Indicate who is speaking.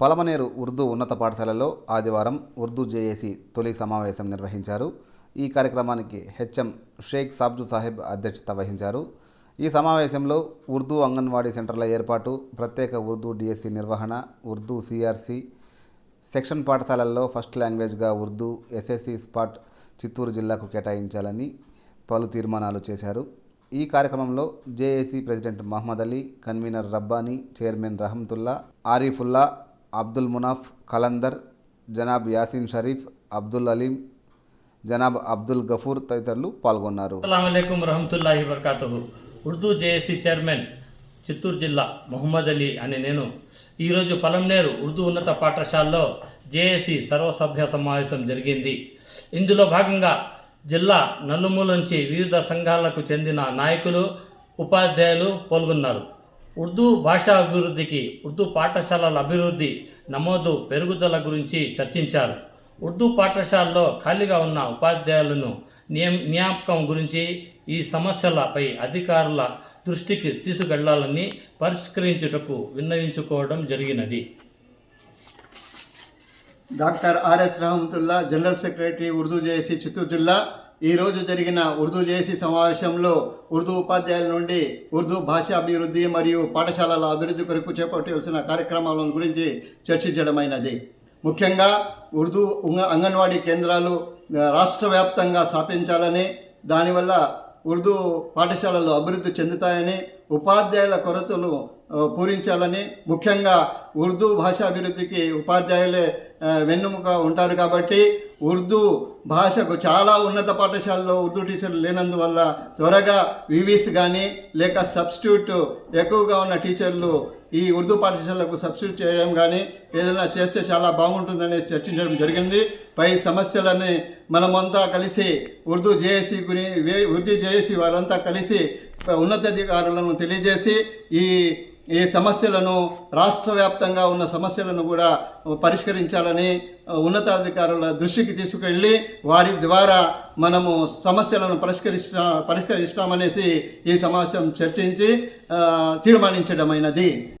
Speaker 1: పలమనేరు ఉర్దూ ఉన్నత పాఠశాలలో ఆదివారం ఉర్దూ జేఏసీ తొలి సమావేశం నిర్వహించారు. ఈ కార్యక్రమానికి హెచ్ఎం షేక్ సాబ్జు సాహెబ్ అధ్యక్షత వహించారు. ఈ సమావేశంలో ఉర్దూ అంగన్వాడీ సెంటర్ల ఏర్పాటు ప్రత్యేక ఉర్దూ డిఎస్సి నిర్వహణ ఉర్దూ సిఆర్సి సెక్షన్ పాఠశాలల్లో ఫస్ట్ లాంగ్వేజ్గా ఉర్దూ ఎస్ఎస్సి స్పాట్ చిత్తూరు జిల్లాకు కేటాయించాలని పలు తీర్మానాలు చేశారు. ఈ కార్యక్రమంలో JAC president Mohammed Ali convener Rabbani chairman Rahmatullah Arifullah Abdul Munaf Kalandar Janab Yasin Sharif Abdul Aleem Janab Abdul Gafoor తదితరులు పాల్గొన్నారు.
Speaker 2: అస్సలం రహమతుల్లాహి వరకాతుహు ఉర్దూ జేఏసీ చైర్మన్ చిత్తూరు జిల్లా మొహమ్మద్ అలీ అని నేను ఈరోజు పలంనేరు ఉర్దూ ఉన్నత పాఠశాలలో జేఏసీ సర్వసభ్య సమావేశం జరిగింది. ఇందులో భాగంగా జిల్లా నలుమూల నుంచి వివిధ సంఘాలకు చెందిన నాయకులు ఉపాధ్యాయులు పాల్గొన్నారు. ఉర్దూ భాషా అభివృద్ధికి ఉర్దూ పాఠశాలల అభివృద్ధి నమోదు పెరుగుదల గురించి చర్చించారు. ఉర్దూ పాఠశాలలో ఖాళీగా ఉన్న ఉపాధ్యాయులను నియం నియామకం గురించి ఈ సమస్యలపై అధికారుల దృష్టికి తీసుకెళ్ళాలని పరిష్కరించుటకు విన్నవించుకోవడం జరిగినది.
Speaker 3: Doctor RS Rahmatullah general secretary Urdu JAC Chittoor జిల్లా ఈ రోజు జరిగిన ఉర్దూ జేసీ సమావేశంలో ఉర్దూ ఉపాధ్యాయుల నుండి ఉర్దూ భాష అభివృద్ధి మరియు పాఠశాలల అభివృద్ధి కొరకు చేపట్టవలసిన కార్యక్రమాల గురించి చర్చించడమైనది. ముఖ్యంగా ఉర్దూ ఉంగ- అంగన్వాడీ కేంద్రాలు రాష్ట్ర వ్యాప్తంగా స్థాపించాలని దానివల్ల ఉర్దూ పాఠశాలలు అభివృద్ధి చెందుతాయని ఉపాధ్యాయుల కొరతలు పూరించాలని ముఖ్యంగా ఉర్దూ భాషాభివృద్ధికి ఉపాధ్యాయులే వెన్నుముక ఉంటారు కాబట్టి ఉర్దూ భాషకు చాలా ఉన్నత పాఠశాలలో ఉర్దూ టీచర్లు లేనందువల్ల త్వరగా వివీస్ కానీ లేక సబ్స్టిట్యూట్ ఎక్కువగా ఉన్న టీచర్లు ఈ ఉర్దూ పాఠశాలకు సబ్స్టిట్యూట్ చేయడం కానీ ఏదైనా చేస్తే చాలా బాగుంటుందని చర్చించడం జరిగింది. పై సమస్యలని మనమంతా కలిసి ఉర్దూ జేఏసీ గురి ఉర్దూ జేఏసీ వారంతా కలిసి ఉన్నతాధికారులను తెలియజేసి ఈ ఈ సమస్యలను రాష్ట్ర వ్యాప్తంగా ఉన్న సమస్యలను కూడా పరిష్కరించాలని ఉన్నతాధికారుల దృష్టికి తీసుకెళ్ళి వారి ద్వారా మనము సమస్యలను పరిష్కరిస్తా పరిష్కరిస్తామనేసి ఈ సమావేశం చర్చించి తీర్మానించడమైనది.